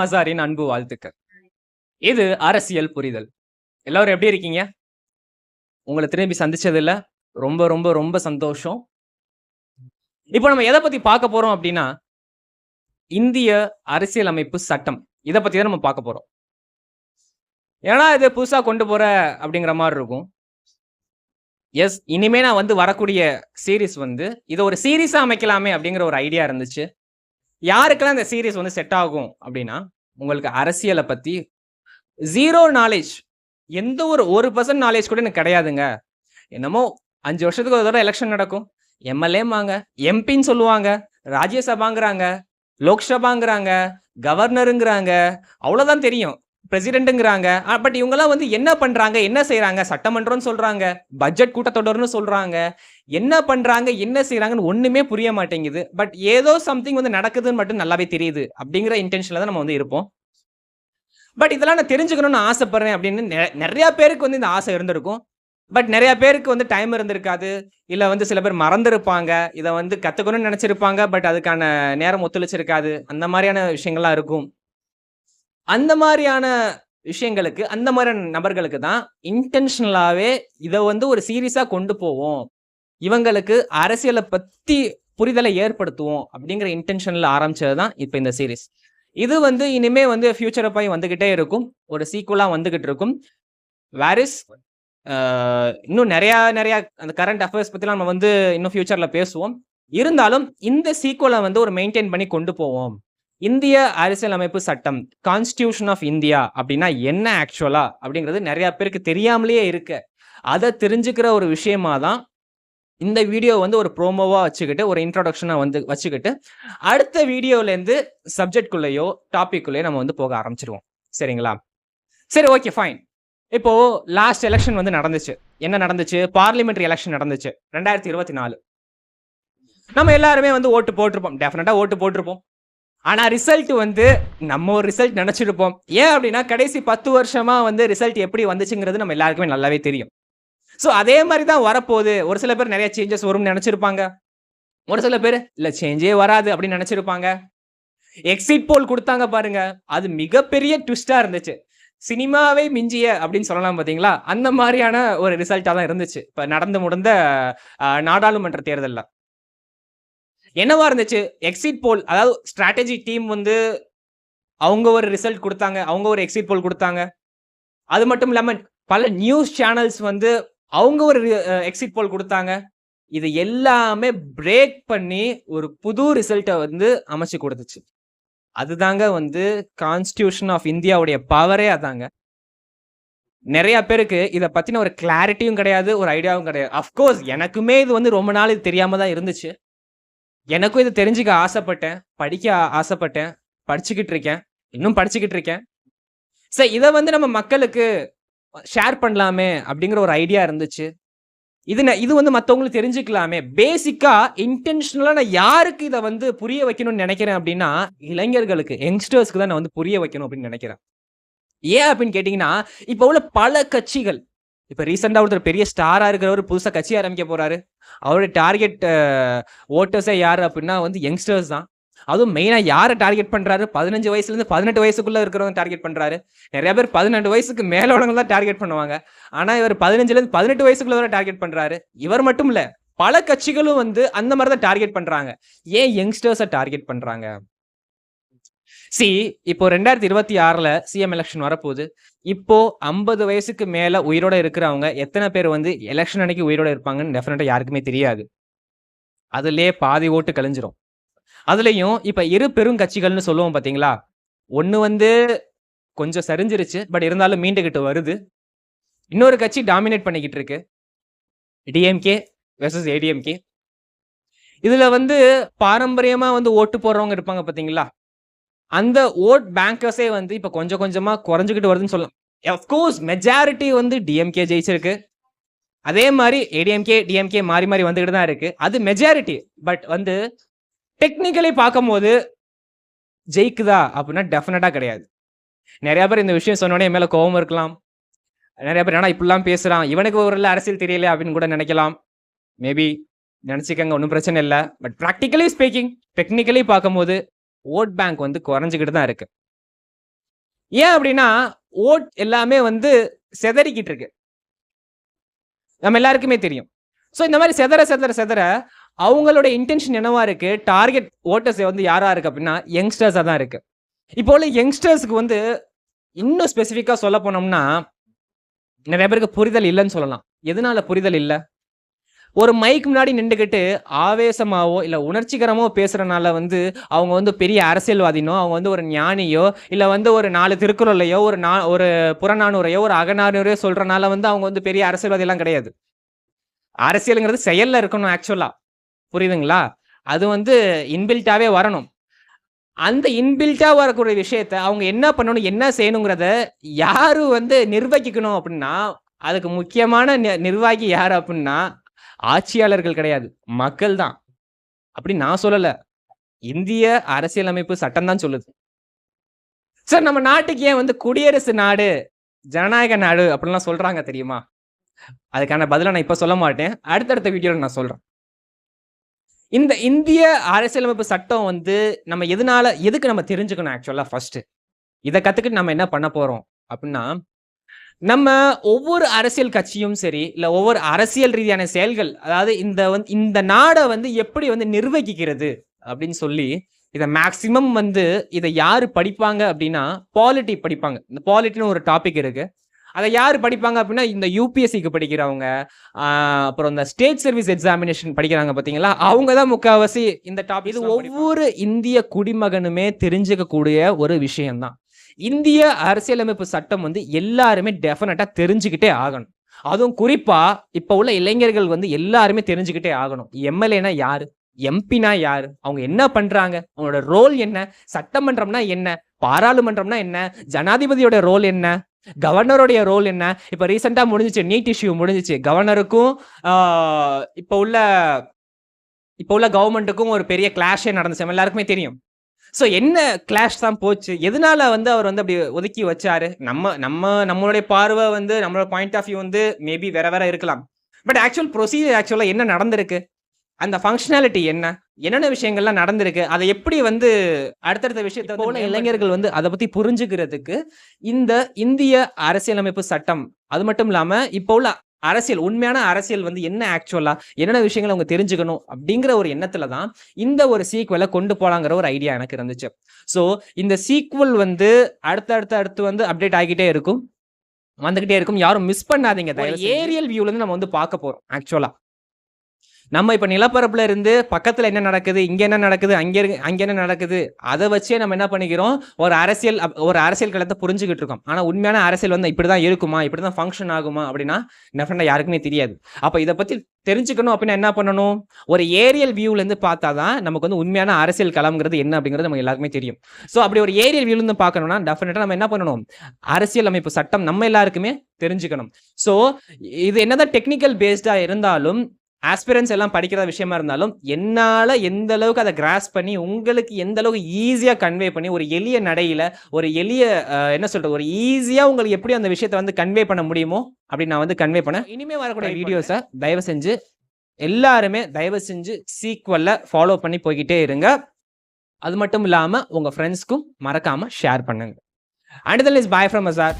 எல்லோருக்கும் அசாரின் அன்பு வாழ்த்துக்கள். இது அரசியல் புரிதல். எல்லாரும் எப்படி இருக்கீங்க? உங்களை திரும்பி சந்திச்சதுல ரொம்ப ரொம்ப ரொம்ப சந்தோஷம். இப்போ நம்ம எதை பத்தி பார்க்க போறோம் அப்படின்னா இந்திய அரசியலமைப்பு சட்டம். இதை பத்தி தான் நம்ம பார்க்க போறோம். ஏன்னா இது புதுசாக கொண்டு போற அப்படிங்கிற மாதிரி இருக்கும். எஸ் இனிமே நான் வந்து வரக்கூடிய சீரிஸ் வந்து இதை ஒரு சீரீஸாக அமைக்கலாமே அப்படிங்கிற ஒரு ஐடியா இருந்துச்சு. யாருக்கெல்லாம் இந்த சீரீஸ் வந்து செட் ஆகும் அப்படின்னா உங்களுக்கு அரசியலை பற்றி ஜீரோ நாலேஜ் எந்த ஒரு ஒரு பர்சன்ட் நாலேஜ் கூட எனக்கு கிடையாதுங்க. என்னமோ அஞ்சு வருஷத்துக்கு ஒரு தடவை எலெக்ஷன் நடக்கும். எம்எல்ஏமாங்க எம்பின்னு சொல்லுவாங்க ராஜ்யசபாங்கிறாங்க லோக்சபாங்கிறாங்க கவர்னருங்கிறாங்க அவ்வளோதான் தெரியும். பிரசிடென்ட்டுங்கிறாங்க பட் இவங்கெல்லாம் வந்து என்ன பண்றாங்க? என்ன செய்கிறாங்க சட்டமன்றம்னு சொல்றாங்க. பட்ஜெட் கூட்டத்தொடர்னு சொல்றாங்க. என்ன பண்றாங்க? என்ன செய்கிறாங்கன்னு ஒண்ணுமே புரிய மாட்டேங்குது. பட் ஏதோ சம்திங் வந்து நடக்குதுன்னு மட்டும் நல்லாவே தெரியுது அப்படிங்கிற இன்டென்ஷன்ல தான் நம்ம வந்து இருப்போம். பட் இதெல்லாம் நான் தெரிஞ்சுக்கணும்னு ஆசைப்படுறேன் அப்படின்னு நெ- நிறைய பேருக்கு வந்து இந்த ஆசை இருந்திருக்கும். பட் நிறைய பேருக்கு வந்து டைம் இருந்திருக்காது. இல்லை வந்து சில பேர் மறந்துருப்பாங்க. இதை வந்து கற்றுக்கணும்னு நினச்சிருப்பாங்க. பட் அதுக்கான நேரம் ஒத்துழைச்சிருக்காது. அந்த மாதிரியான விஷயங்கள்லாம் இருக்கும். அந்த மாதிரியான விஷயங்களுக்கு அந்த மாதிரியான நபர்களுக்கு தான் இன்டென்ஷனலாகவே இதை வந்து ஒரு சீரியஸாக கொண்டு போவோம். இவங்களுக்கு அரசியலை பற்றி புரிதலை ஏற்படுத்துவோம் அப்படிங்கிற இன்டென்ஷனில் ஆரம்பிச்சது தான் இப்போ இந்த சீரிஸ் இது வந்து இனிமே வந்து ஃபியூச்சரை போய் வந்துக்கிட்டே இருக்கும். ஒரு சீக்குவலாக வந்துக்கிட்டு இருக்கும். வேரிஸ் இன்னும் நிறையா நிறையா அந்த கரண்ட் அஃபேர்ஸ் பற்றிலாம் நம்ம வந்து இன்னும் ஃபியூச்சரில் பேசுவோம். இருந்தாலும் இந்த சீக்குவலை வந்து ஒரு மெயின்டைன் பண்ணி கொண்டு போவோம். இந்திய அரசியலமைப்பு சட்டம் கான்ஸ்டியூஷன் ஆஃப் இந்தியா அப்படின்னா என்ன ஆக்சுவலா அப்படிங்கிறது நிறைய பேருக்கு தெரியாமலேயே இருக்கு. அதை தெரிஞ்சுக்கிற ஒரு விஷயமா தான் இந்த வீடியோ வந்து ஒரு ப்ரோமோவா வச்சுக்கிட்டு ஒரு இன்ட்ரோடக்ஷனா வந்து வச்சுக்கிட்டு அடுத்த வீடியோலேருந்து சப்ஜெக்ட்குள்ளேயோ டாபிக்குள்ளேயோ நம்ம வந்து போக ஆரம்பிச்சிருவோம். சரிங்களா? சரி ஓகே ஃபைன் இப்போ லாஸ்ட் எலெக்ஷன் வந்து நடந்துச்சு. என்ன நடந்துச்சு? பார்லிமெண்ட்ரி எலெக்ஷன் நடந்துச்சு. ரெண்டாயிரத்தி இருபத்தி நாலு. நம்ம எல்லாருமே வந்து ஓட்டு போட்டிருப்போம். டெஃபினட்டா ஓட்டு போட்டிருப்போம். ஆனால் ரிசல்ட் வந்து நம்ம ஒரு ரிசல்ட் நினச்சிருப்போம். ஏன் அப்படின்னா கடைசி பத்து வருஷமாக வந்து ரிசல்ட் எப்படி வந்துச்சுங்கிறது நம்ம எல்லாருக்குமே நல்லாவே தெரியும். ஸோ அதே மாதிரி தான் வரப்போகுது. ஒரு சில பேர் நிறைய சேஞ்சஸ் வரும்னு நினச்சிருப்பாங்க. ஒரு சில பேர் இல்லை சேஞ்சே வராது அப்படின்னு நினச்சிருப்பாங்க. எக்ஸிட் போல் கொடுத்தாங்க பாருங்க. அது மிகப்பெரிய ட்விஸ்டாக இருந்துச்சு. சினிமாவே மிஞ்சிய அப்படின்னு சொல்லலாம் பார்த்தீங்களா அந்த மாதிரியான ஒரு ரிசல்ட்டாக தான் இருந்துச்சு. இப்போ நடந்து முடிந்த நாடாளுமன்ற தேர்தலில். என்னவா இருந்துச்சு? எக்ஸிட் போல் அதாவது ஸ்ட்ராட்டஜி டீம் வந்து அவங்க ஒரு ரிசல்ட் கொடுத்தாங்க அவங்க ஒரு எக்ஸிட் போல் கொடுத்தாங்க. அது மட்டும் இல்லாமல் பல நியூஸ் சேனல்ஸ் வந்து அவங்க ஒரு எக்ஸிட் போல் கொடுத்தாங்க. இது எல்லாமே பிரேக் பண்ணி ஒரு புது ரிசல்ட்டை வந்து அமைச்சு கொடுத்துச்சு. அதுதாங்க வந்து கான்ஸ்டியூஷன் ஆஃப் இந்தியாவுடைய பவரே அதாங்க. நிறைய பேருக்கு இதை பற்றின ஒரு கிளாரிட்டியும் கிடையாது ஒரு ஐடியாவும் கிடையாது. அஃப்கோர்ஸ் எனக்குமே இது வந்து ரொம்ப நாள் இது தெரியாமல் தான் இருந்துச்சு. எனக்கும் இது தெரிஞ்சுக்க ஆசைப்பட்டேன் படிக்க ஆசைப்பட்டேன் படிச்சுக்கிட்டு இருக்கேன் இன்னும் படிச்சுக்கிட்டு இருக்கேன். சரி இதை வந்து நம்ம மக்களுக்கு ஷேர் பண்ணலாமே அப்படிங்கிற ஒரு ஐடியா இருந்துச்சு. இது இது வந்து மற்றவங்களுக்கு தெரிஞ்சுக்கலாமே. பேசிக்கா இன்டென்ஷனலாக நான் யாருக்கு இதை வந்து புரிய வைக்கணும்னு நினைக்கிறேன் அப்படின்னா இளைஞர்களுக்கு யங்ஸ்டர்ஸ்க்கு தான் நான் வந்து புரிய வைக்கணும் அப்படின்னு நினைக்கிறேன். ஏன் அப்படின்னு கேட்டிங்கன்னா இப்போ உள்ள பல கட்சிகள் இப்போ ரீசெண்டாக ஒருத்தர் பெரிய ஸ்டாராக இருக்கிறவர் புதுசாக கட்சி ஆரம்பிக்க போகிறாரு அவருடைய டார்கெட் ஓட்டர்ஸே யார் அப்படின்னா வந்து யங்ஸ்டர்ஸ் தான். அதுவும் மெயினாக யாரை டார்கெட் பண்ணுறாரு பதினஞ்சு வயசுலேருந்து பதினெட்டு வயசுக்குள்ளே இருக்கிறவங்க டார்கெட் பண்ணுறாரு நிறைய பேர் பதினெட்டு வயசுக்கு மேல உள்ளவங்க தான் டார்கெட் பண்ணுவாங்க. ஆனால் இவர் பதினஞ்சுலேருந்து பதினெட்டு வயசுக்குள்ள வரை டார்கெட் பண்ணுறாரு இவர் மட்டும் இல்லை பல கட்சிகளும் வந்து அந்த மாதிரி தான் டார்கெட் பண்ணுறாங்க ஏன் யங்ஸ்டர்ஸை டார்கெட் பண்ணுறாங்க சி இப்போ ரெண்டாயிரத்தி இருபத்தி ஆறுல சிஎம் எலெக்ஷன் வரப்போகுது. இப்போ ஐம்பது வயசுக்கு மேல உயிரோட இருக்கிறவங்க எத்தனை பேர் வந்து எலெக்ஷன் அன்னைக்கு உயிரோட இருப்பாங்கன்னு டெஃபினட்டா யாருக்குமே தெரியாது. அதுலயே பாதி ஓட்டு கழிஞ்சிரும். அதுலயும் இப்ப இரு பெரும் கட்சிகள்னு சொல்லுவோம் பாத்தீங்களா? ஒண்ணு வந்து கொஞ்சம் சரிஞ்சிருச்சு பட் இருந்தாலும் மீண்டுகிட்டு வருது. இன்னொரு கட்சி டாமினேட் பண்ணிக்கிட்டு இருக்கு. டிஎம்கே வெர்சஸ் ஏடிஎம்கே இதுல வந்து பாரம்பரியமா வந்து ஓட்டு போடுறவங்க இருப்பாங்க பாத்தீங்களா? அந்த ஓட் பேங்கர்ஸே வந்து இப்போ கொஞ்சம் கொஞ்சமா குறைஞ்சுக்கிட்டு வருதுன்னு சொல்லலாம். அஃப்கோர்ஸ் மெஜாரிட்டி வந்து டிஎம்கே ஜெயிச்சிருக்கு. அதே மாதிரி ஏடிஎம்கே டிஎம்கே மாறி மாறி வந்துகிட்டு தான் இருக்கு. அது மெஜாரிட்டி பட் வந்து டெக்னிக்கலி பார்க்கும்போது ஜெயிக்குதா அப்படின்னா டெஃபினட்டா கிடையாது. நிறைய பேர் இந்த விஷயம் சொன்னோடனே என் மேல கோவம் இருக்கலாம். நிறைய பேர் ஏன்னா இப்படிலாம் பேசுகிறான் இவனுக்கு ஒரு அரசியல் தெரியல அப்படின்னு கூட நினைக்கலாம். மேபி நினச்சிக்கங்க ஒன்றும் பிரச்சனை இல்லை. பட் ப்ராக்டிக்கலி ஸ்பீக்கிங் டெக்னிக்கலி பார்க்கும்போது ஓட் பேங்க் வந்து குறைஞ்சிக்கிட்டு தான் இருக்கு. ஏன் அப்படின்னா ஓட் எல்லாமே வந்து செதறிக்கிட்டு இருக்கு. நம்ம எல்லாருக்குமே தெரியும். ஸோ இந்த மாதிரி செதற செதற செதற அவங்களோட இன்டென்ஷன் என்னவா இருக்கு? டார்கெட் ஓட்டர்ஸ் வந்து யாரா இருக்கு அப்படின்னா யங்ஸ்டர்ஸாக தான் இருக்கு. இப்போ உள்ள யங்ஸ்டர்ஸ்க்கு வந்து இன்னும் ஸ்பெசிஃபிக்காக சொல்ல போனோம்னா நிறைய பேருக்கு புரிதல் இல்லைன்னு சொல்லலாம். எதனால புரிதல் இல்லை? ஒரு மைக் முன்னாடி நின்றுக்கிட்டு ஆவேசமாவோ இல்லை உணர்ச்சிகரமோ பேசுகிறனால வந்து அவங்க வந்து பெரிய அரசியல்வாதினோ அவங்க வந்து ஒரு ஞானியோ இல்லை வந்து ஒரு நாலு திருக்குறளையோ ஒரு நா ஒரு புறநானூரையோ ஒரு அகநானூரையோ சொல்கிறனால வந்து அவங்க வந்து பெரிய அரசியல்வாதியெல்லாம் கிடையாது. அரசியலுங்கிறது செயலில் இருக்கணும் ஆக்சுவலாக புரியுதுங்களா? அது வந்து இன்பில்ட்டாகவே வரணும். அந்த இன்பில்ட்டாக வரக்கூடிய விஷயத்த அவங்க என்ன பண்ணணும் என்ன செய்யணுங்கிறத யாரு வந்து நிர்வகிக்கணும் அப்படின்னா அதுக்கு முக்கியமான நி- நிர்வாகி யார் அப்படின்னா ஆட்சியாளர்கள் கிடையாது மக்கள் தான். அப்படி நான் சொல்லல. இந்திய அரசியலமைப்பு சட்டம் தான் சொல்லுது. சார் நம்ம நாட்டுக்கு ஏன் வந்து குடியரசு நாடு ஜனநாயக நாடு அப்படிலாம் சொல்றாங்க தெரியுமா? அதுக்கான பதிலை நான் இப்ப சொல்ல மாட்டேன். அடுத்தடுத்த வீடியோல நான் சொல்றேன். இந்த இந்திய அரசியலமைப்பு சட்டம் வந்து நம்ம எதனால எதுக்கு நம்ம தெரிஞ்சுக்கணும் ஆக்சுவலா ஃபர்ஸ்ட் இதை கத்துக்கிட்டு நம்ம என்ன பண்ண போறோம் அப்படின்னா நம்ம ஒவ்வொரு அரசியல் கட்சியும் சரி இல்ல ஒவ்வொரு அரசியல் ரீதியான செயல்கள் அதாவது இந்த வந்து இந்த நாடை வந்து எப்படி வந்து நிர்வகிக்கிறது அப்படின்னு சொல்லி இதை மேக்சிமம் வந்து இதை யாரு படிப்பாங்க அப்படின்னா பாலிட்டி படிப்பாங்க. இந்த பாலிட்டின்னு ஒரு டாபிக் இருக்கு. அதை யார் படிப்பாங்க அப்படின்னா இந்த யூபிஎஸ்சிக்கு படிக்கிறவங்க அப்புறம் இந்த ஸ்டேட் சர்வீஸ் எக்ஸாமினேஷன் படிக்கிறாங்க பார்த்தீங்களா அவங்க தான் முக்கால்வாசி இந்த டாபிக் இது ஒவ்வொரு இந்திய குடிமகனுமே தெரிஞ்சுக்கக்கூடிய ஒரு விஷயம்தான். இந்திய அரசியலமைப்பு சட்டம் வந்து எல்லாருமே டெஃபினட்டா தெரிஞ்சுக்கிட்டே ஆகணும். அதுவும் குறிப்பா இப்ப உள்ள இளைஞர்கள் வந்து எல்லாருமே தெரிஞ்சுக்கிட்டே ஆகணும். எம்எல்ஏனா யாரு? எம்பினா யாரு? அவங்க என்ன பண்றாங்க? அவங்களோட ரோல் என்ன? சட்டமன்றம்னா என்ன? பாராளுமன்றம்னா என்ன? ஜனாதிபதியோட ரோல் என்ன? கவர்னருடைய ரோல் என்ன? இப்ப ரீசெண்டா முடிஞ்சிச்சு நீட் இஷ்யூ முடிஞ்சிச்சு. கவர்னருக்கும் இப்போ இப்ப உள்ள இப்ப உள்ள கவர்மெண்ட்டுக்கும் ஒரு பெரிய கிளாஷே நடந்துச்சு. எல்லாருக்குமே தெரியும். ஸோ என்ன கிளாஷ் தான் போச்சு? எதனால வந்து அவர் வந்து அப்படி ஒதுக்கி வச்சாரு? நம்ம நம்ம நம்மளுடைய பார்வை வந்து நம்மளோட பாயிண்ட் ஆஃப் வியூ வந்து மேபி வேற வேற இருக்கலாம். பட் ஆக்சுவல் ப்ரொசீஜர் ஆக்சுவலாக என்ன நடந்திருக்கு? அந்த ஃபங்க்ஷனாலிட்டி என்ன? என்னென்ன விஷயங்கள்லாம் நடந்திருக்கு? அதை எப்படி வந்து அடுத்தடுத்த விஷயத்தை போல இளைஞர்கள் வந்து அதை பத்தி புரிஞ்சுக்கிறதுக்கு இந்த இந்திய அரசியலமைப்பு சட்டம் அது மட்டும் இல்லாம இப்போ உள்ள அரசியல் உண்மையான அரசியல் வந்து என்ன ஆக்சுவலா என்னென்ன விஷயங்களை அவங்க தெரிஞ்சுக்கணும் அப்படிங்கிற ஒரு எண்ணத்துல தான் இந்த ஒரு சீக்வலை கொண்டு போலாங்கிற ஒரு ஐடியா எனக்கு இருந்துச்சு. ஸோ இந்த சீக்வல் வந்து அடுத்து அடுத்து அடுத்து வந்து அப்டேட் ஆகிட்டே இருக்கும். வந்துகிட்டே இருக்கும். யாரும் மிஸ் பண்ணாதீங்க ஏரியல் வியூல இருந்து நம்ம வந்து பார்க்க போறோம் ஆக்சுவலா நம்ம இப்போ நிலப்பரப்பில் இருந்து பக்கத்தில் என்ன நடக்குது இங்கே என்ன நடக்குது அங்கே இருக்கு அங்கே என்ன நடக்குது அதை வச்சே நம்ம என்ன பண்ணிக்கிறோம் ஒரு அரசியல் அப்- ஒரு அரசியல் களத்தை புரிஞ்சுக்கிட்டு இருக்கோம். ஆனால் உண்மையான அரசியல் வந்து இப்படி தான் இருக்குமா இப்படி தான் ஃபங்க்ஷன் ஆகுமா அப்படின்னா டெஃபினட்டா யாருக்குமே தெரியாது. அப்போ இதை பற்றி தெரிஞ்சுக்கணும் அப்படின்னா என்ன பண்ணணும்? ஒரு ஏரியல் வியூலேருந்து பார்த்தா தான் நமக்கு வந்து உண்மையான அரசியல் களம்ங்கிறது என்ன அப்படிங்கிறது நமக்கு எல்லாருக்குமே தெரியும். ஸோ அப்படி ஒரு ஏரியல் வியூலேருந்து பார்க்கணும்னா டெஃபினட்டாக நம்ம என்ன பண்ணணும்? அரசியல் அமைப்பு சட்டம் நம்ம எல்லாருக்குமே தெரிஞ்சுக்கணும். ஸோ இது என்னதான் டெக்னிக்கல் பேஸ்டாக இருந்தாலும் ஆஸ்பிரன்ஸ் எல்லாம் படிக்கிற விஷயமா இருந்தாலும் என்னால எந்த அளவுக்கு அதை கிராஸ் பண்ணி உங்களுக்கு எந்த அளவுக்கு ஈஸியா கன்வே பண்ணி ஒரு எளிய நடையில ஒரு எளிய என்ன சொல்றது ஒரு ஈஸியா உங்களுக்கு எப்படி அந்த விஷயத்தை வந்து கன்வே பண்ண முடியுமோ அப்படின்னு நான் வந்து கன்வே பண்ணேன். இனிமே வரக்கூடிய வீடியோஸை தயவு செஞ்சு எல்லாருமே தயவு செஞ்சு சீக்வல்ல ஃபாலோ பண்ணி போய்கிட்டே இருங்க. அது மட்டும் இல்லாம உங்க ஃப்ரெண்ட்ஸ்க்கும் மறக்காம ஷேர் பண்ணுங்க. And is bye from sir